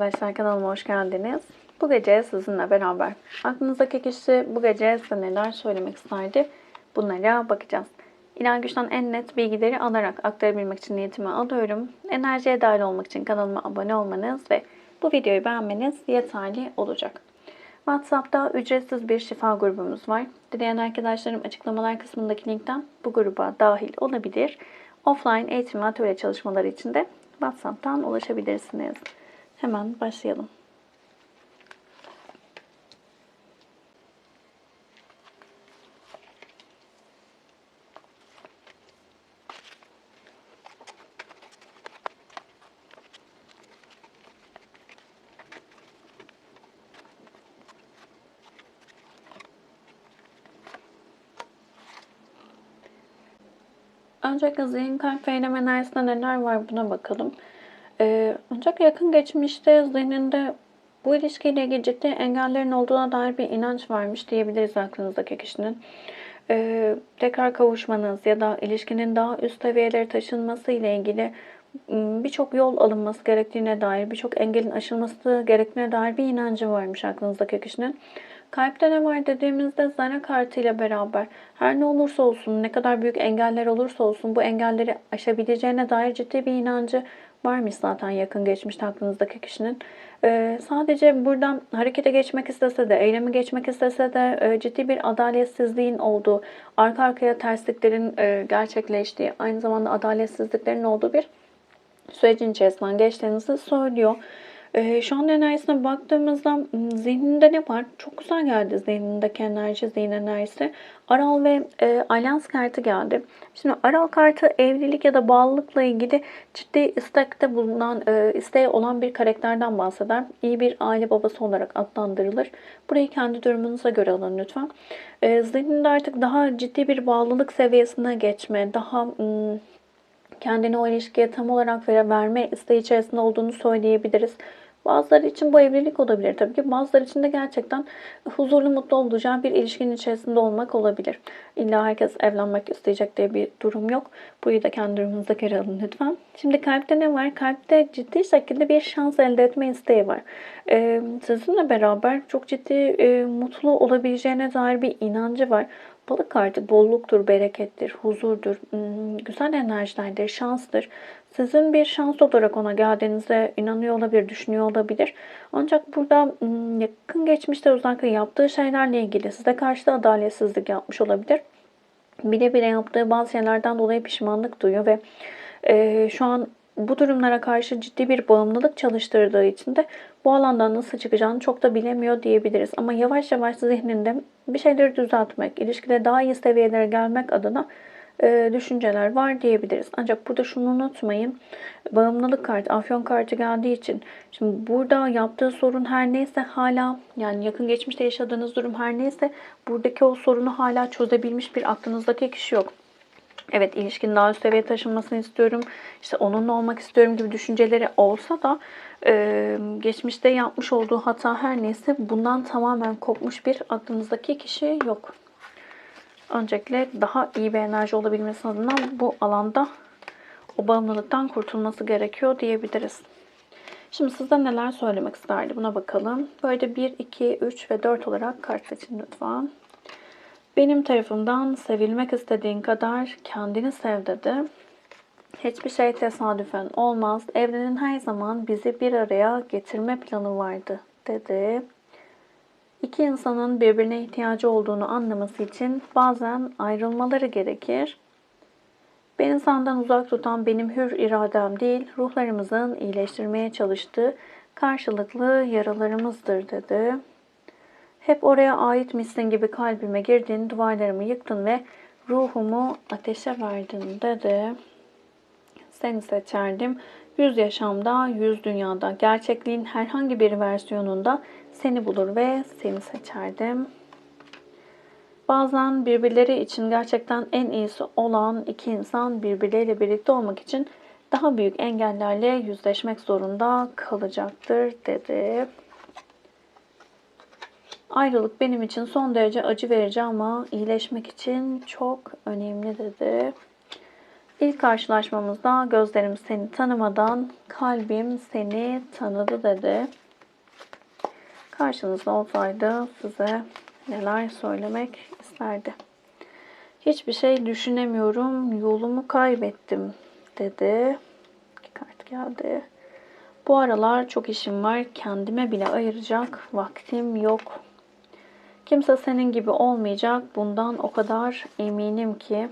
arkadaşlar kanalıma hoş geldiniz. Bu gece sizinle beraber aklınızdaki kişi bu gece size neler söylemek isterdi bunlara bakacağız. İnan Güç'ten en net bilgileri alarak aktarabilmek için niyetimi alıyorum. Enerjiye dahil olmak için kanalıma abone olmanız ve bu videoyu beğenmeniz yeterli olacak. WhatsApp'ta ücretsiz bir şifa grubumuz var. Dileyen arkadaşlarım açıklamalar kısmındaki linkten bu gruba dahil olabilir. Offline eğitim atölye çalışmaları için de WhatsApp'tan ulaşabilirsiniz. Hemen başlayalım. Öncelikle zihin kalp eylem enerjisinde neler var buna bakalım. Ancak yakın geçmişte zihninde bu ilişkiyle ilgili ciddi engellerin olduğuna dair bir inanç varmış diyebiliriz aklınızdaki kişinin. Ee, tekrar kavuşmanız ya da ilişkinin daha üst seviyelere taşınması ile ilgili ım, birçok yol alınması gerektiğine dair, birçok engelin aşılması gerektiğine dair bir inancı varmış aklınızdaki kişinin. Kalpte ne var dediğimizde zara kartıyla beraber her ne olursa olsun, ne kadar büyük engeller olursa olsun bu engelleri aşabileceğine dair ciddi bir inancı varmış zaten yakın geçmişte aklınızdaki kişinin. Ee, sadece buradan harekete geçmek istese de, eylemi geçmek istese de e, ciddi bir adaletsizliğin olduğu, arka arkaya tersliklerin e, gerçekleştiği, aynı zamanda adaletsizliklerin olduğu bir sürecin içerisinden geçtiğinizi söylüyor. Ee, şu an enerjisine baktığımızda zihninde ne var? Çok güzel geldi zihnindeki enerji, zihin enerjisi. Aral ve e, Alyans kartı geldi. Şimdi Aral kartı evlilik ya da bağlılıkla ilgili ciddi istekte bulunan, e, isteği olan bir karakterden bahseder. İyi bir aile babası olarak adlandırılır. Burayı kendi durumunuza göre alın lütfen. E, zihninde artık daha ciddi bir bağlılık seviyesine geçme, daha... m, kendini o ilişkiye tam olarak verme isteği içerisinde olduğunu söyleyebiliriz. Bazıları için bu evlilik olabilir tabii ki. Bazıları için de gerçekten huzurlu, mutlu olacağı bir ilişkinin içerisinde olmak olabilir. İlla herkes evlenmek isteyecek diye bir durum yok. Burayı da kendi durumunuza göre alın lütfen. Şimdi kalpte ne var? Kalpte ciddi şekilde bir şans elde etme isteği var. Ee, sizinle beraber çok ciddi e, mutlu olabileceğine dair bir inancı var. Balık kartı bolluktur, berekettir, huzurdur, hmm, güzel enerjilerdir, şanstır. Sizin bir şans olarak ona geldiğinize inanıyor olabilir, düşünüyor olabilir. Ancak burada hmm, yakın geçmişte özellikle yaptığı şeylerle ilgili size karşı da adaletsizlik yapmış olabilir. Bile bile yaptığı bazı şeylerden dolayı pişmanlık duyuyor ve e, şu an bu durumlara karşı ciddi bir bağımlılık çalıştırdığı için de bu alandan nasıl çıkacağını çok da bilemiyor diyebiliriz. Ama yavaş yavaş zihninde bir şeyleri düzeltmek, ilişkide daha iyi seviyelere gelmek adına e, düşünceler var diyebiliriz. Ancak burada şunu unutmayın. Bağımlılık kartı, afyon kartı geldiği için şimdi burada yaptığı sorun her neyse hala yani yakın geçmişte yaşadığınız durum her neyse buradaki o sorunu hala çözebilmiş bir aklınızdaki kişi yok. Evet ilişkinin daha üst seviyeye taşınmasını istiyorum. İşte onunla olmak istiyorum gibi düşünceleri olsa da e, geçmişte yapmış olduğu hata her neyse bundan tamamen kopmuş bir aklınızdaki kişi yok. Öncelikle daha iyi bir enerji olabilmesi adına bu alanda o bağımlılıktan kurtulması gerekiyor diyebiliriz. Şimdi size neler söylemek isterdi buna bakalım. Böyle 1, 2, 3 ve 4 olarak kart seçin lütfen. Benim tarafımdan sevilmek istediğin kadar kendini sev dedi. Hiçbir şey tesadüfen olmaz. Evrenin her zaman bizi bir araya getirme planı vardı dedi. İki insanın birbirine ihtiyacı olduğunu anlaması için bazen ayrılmaları gerekir. Beni senden uzak tutan benim hür iradem değil, ruhlarımızın iyileştirmeye çalıştığı karşılıklı yaralarımızdır dedi. Hep oraya aitmişsin gibi kalbime girdin, duvarlarımı yıktın ve ruhumu ateşe verdin dedi. Seni seçerdim. Yüz yaşamda, yüz dünyada, gerçekliğin herhangi bir versiyonunda seni bulur ve seni seçerdim. Bazen birbirleri için gerçekten en iyisi olan iki insan birbirleriyle birlikte olmak için daha büyük engellerle yüzleşmek zorunda kalacaktır dedi. Ayrılık benim için son derece acı verici ama iyileşmek için çok önemli dedi. İlk karşılaşmamızda gözlerim seni tanımadan kalbim seni tanıdı dedi. Karşınızda olsaydı size neler söylemek isterdi. Hiçbir şey düşünemiyorum, yolumu kaybettim dedi. İki kart geldi. Bu aralar çok işim var, kendime bile ayıracak vaktim yok. Kimse senin gibi olmayacak, bundan o kadar eminim ki.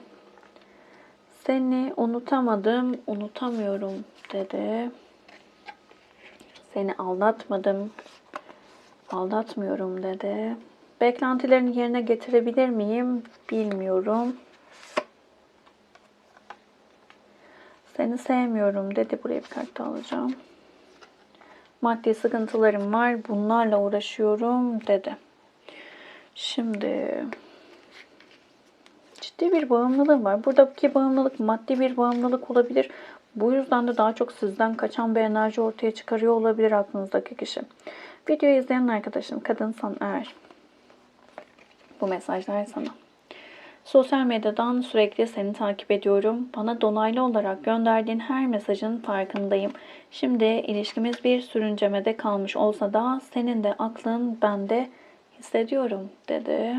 Seni unutamadım, unutamıyorum dedi. Seni aldatmadım, aldatmıyorum dedi. Beklentilerini yerine getirebilir miyim bilmiyorum. Seni sevmiyorum dedi. Buraya bir kart alacağım. Maddi sıkıntılarım var. Bunlarla uğraşıyorum dedi. Şimdi ciddi bir bağımlılığı var. Buradaki bağımlılık maddi bir bağımlılık olabilir. Bu yüzden de daha çok sizden kaçan bir enerji ortaya çıkarıyor olabilir aklınızdaki kişi. Videoyu izleyen arkadaşım kadınsan eğer bu mesajlar sana. Sosyal medyadan sürekli seni takip ediyorum. Bana donaylı olarak gönderdiğin her mesajın farkındayım. Şimdi ilişkimiz bir sürüncemede kalmış olsa da senin de aklın bende hissediyorum dedi.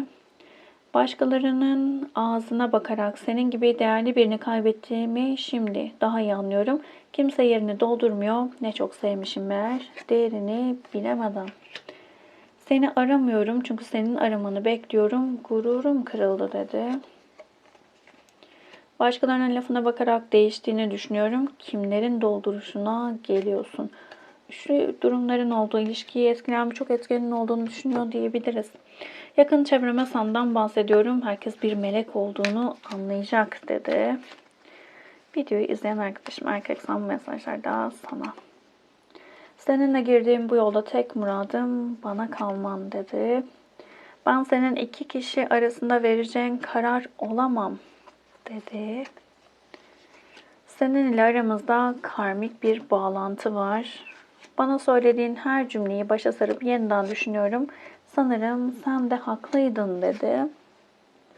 Başkalarının ağzına bakarak senin gibi değerli birini kaybettiğimi şimdi daha iyi anlıyorum. Kimse yerini doldurmuyor. Ne çok sevmişim meğer. Değerini bilemeden. Seni aramıyorum çünkü senin aramanı bekliyorum. Gururum kırıldı dedi. Başkalarının lafına bakarak değiştiğini düşünüyorum. Kimlerin dolduruşuna geliyorsun. Şu durumların olduğu, ilişkiyi etkileyen birçok etkenin olduğunu düşünüyor diyebiliriz. Yakın çevreme senden bahsediyorum. Herkes bir melek olduğunu anlayacak dedi. Videoyu izleyen arkadaşım erkek san mesajlar da sana. Seninle girdiğim bu yolda tek muradım bana kalman dedi. Ben senin iki kişi arasında vereceğin karar olamam dedi. Seninle aramızda karmik bir bağlantı var. Bana söylediğin her cümleyi başa sarıp yeniden düşünüyorum. Sanırım sen de haklıydın dedi.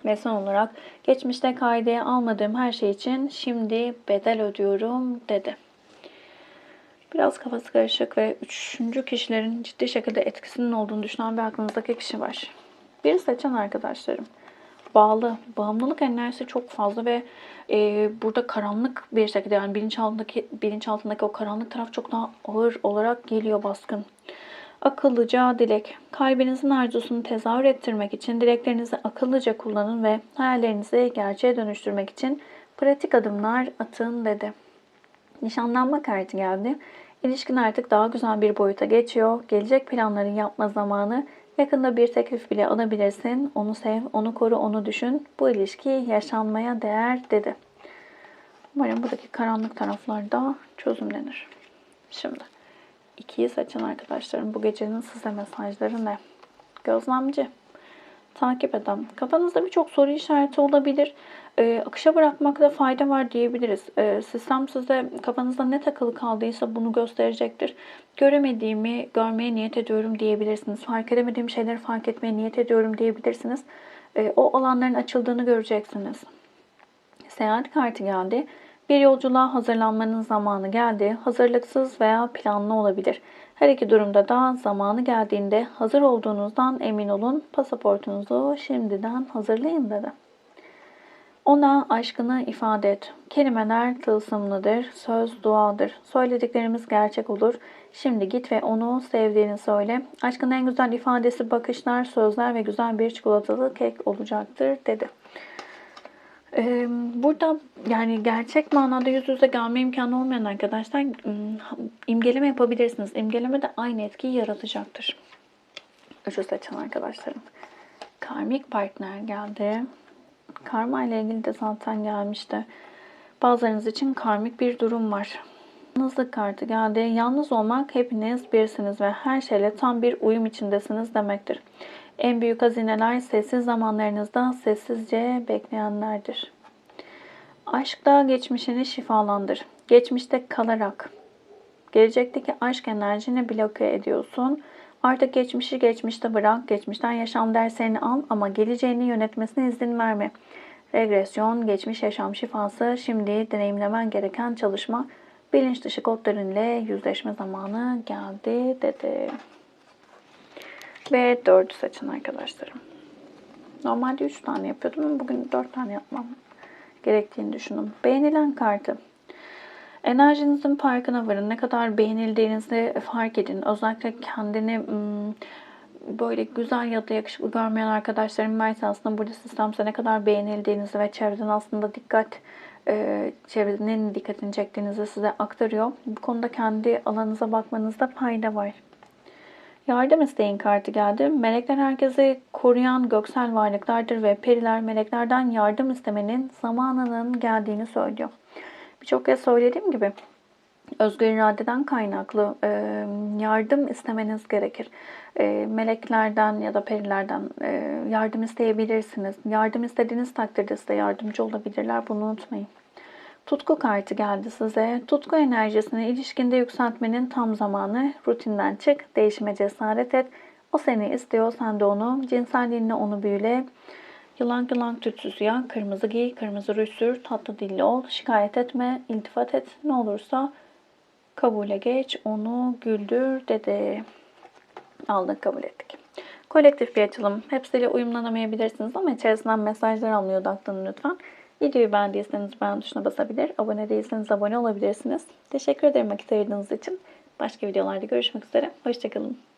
Ve son olarak geçmişte kaydeye almadığım her şey için şimdi bedel ödüyorum dedi. Biraz kafası karışık ve üçüncü kişilerin ciddi şekilde etkisinin olduğunu düşünen bir aklınızdaki kişi var. Bir seçen arkadaşlarım. Bağlı, bağımlılık enerjisi çok fazla ve e, burada karanlık bir şekilde yani bilinçaltındaki, bilinçaltındaki o karanlık taraf çok daha ağır olarak geliyor baskın. Akıllıca dilek. Kalbinizin arzusunu tezahür ettirmek için dileklerinizi akıllıca kullanın ve hayallerinizi gerçeğe dönüştürmek için pratik adımlar atın dedi. Nişanlanma kartı geldi. İlişkin artık daha güzel bir boyuta geçiyor. Gelecek planları yapma zamanı. Yakında bir teklif bile alabilirsin. Onu sev, onu koru, onu düşün. Bu ilişki yaşanmaya değer dedi. Umarım buradaki karanlık taraflarda çözümlenir. Şimdi ikiyi seçen arkadaşlarım bu gecenin size mesajları ne? Gözlemci takip eden. Kafanızda birçok soru işareti olabilir. E, akışa bırakmakta fayda var diyebiliriz. E, sistem size kafanızda ne takılı kaldıysa bunu gösterecektir. Göremediğimi görmeye niyet ediyorum diyebilirsiniz. Fark edemediğim şeyleri fark etmeye niyet ediyorum diyebilirsiniz. E, o alanların açıldığını göreceksiniz. Seyahat kartı geldi. Bir yolculuğa hazırlanmanın zamanı geldi. Hazırlıksız veya planlı olabilir. Her iki durumda da zamanı geldiğinde hazır olduğunuzdan emin olun. Pasaportunuzu şimdiden hazırlayın dedi. Ona aşkını ifade et. Kelimeler tılsımlıdır, söz duadır. Söylediklerimiz gerçek olur. Şimdi git ve onu sevdiğini söyle. Aşkın en güzel ifadesi bakışlar, sözler ve güzel bir çikolatalı kek olacaktır dedi. Burada yani gerçek manada yüz yüze gelme imkanı olmayan arkadaşlar imgeleme yapabilirsiniz. İmgeleme de aynı etkiyi yaratacaktır. Üçü seçen arkadaşlarım. Karmik partner geldi. Karma ile ilgili de zaten gelmişti. Bazılarınız için karmik bir durum var. Yalnızlık kartı geldi. Yalnız olmak hepiniz birsiniz ve her şeyle tam bir uyum içindesiniz demektir. En büyük hazineler sessiz zamanlarınızda sessizce bekleyenlerdir. Aşkta geçmişini şifalandır. Geçmişte kalarak gelecekteki aşk enerjini bloke ediyorsun. Artık geçmişi geçmişte bırak. Geçmişten yaşam derslerini al ama geleceğini yönetmesine izin verme. Regresyon, geçmiş yaşam şifası, şimdi deneyimlemen gereken çalışma, bilinç dışı kodlarınla yüzleşme zamanı geldi dedi. Ve dördü seçin arkadaşlarım. Normalde üç tane yapıyordum ama bugün dört tane yapmam gerektiğini düşündüm. Beğenilen kartı. Enerjinizin farkına varın. Ne kadar beğenildiğinizi fark edin. Özellikle kendini böyle güzel ya da yakışıklı görmeyen arkadaşlarım varsa aslında burada sistemse ne kadar beğenildiğinizi ve çevreden aslında dikkat e, çevrenin dikkatini çektiğinizi size aktarıyor. Bu konuda kendi alanınıza bakmanızda fayda var. Yardım isteyin kartı geldi. Melekler herkesi koruyan göksel varlıklardır ve periler meleklerden yardım istemenin zamanının geldiğini söylüyor. Birçok kez söylediğim gibi özgür iradeden kaynaklı e, yardım istemeniz gerekir. E, meleklerden ya da perilerden e, yardım isteyebilirsiniz. Yardım istediğiniz takdirde size yardımcı olabilirler. Bunu unutmayın. Tutku kartı geldi size. Tutku enerjisini ilişkinde yükseltmenin tam zamanı. Rutinden çık, değişime cesaret et. O seni istiyor, sen de onu. Cinselliğinle onu büyüle. Yılan yılan tütsüsü ya. Kırmızı giy, kırmızı ruj sür, tatlı dilli ol. Şikayet etme, iltifat et. Ne olursa kabule geç, onu güldür dedi. Aldık, kabul ettik. Kolektif bir açılım. Hepsiyle uyumlanamayabilirsiniz ama içerisinden mesajlar almaya odaklanın lütfen. Videoyu beğendiyseniz beğen tuşuna basabilir, abone değilseniz abone olabilirsiniz. Teşekkür ederim vakit ayırdığınız için. Başka videolarda görüşmek üzere. Hoşçakalın.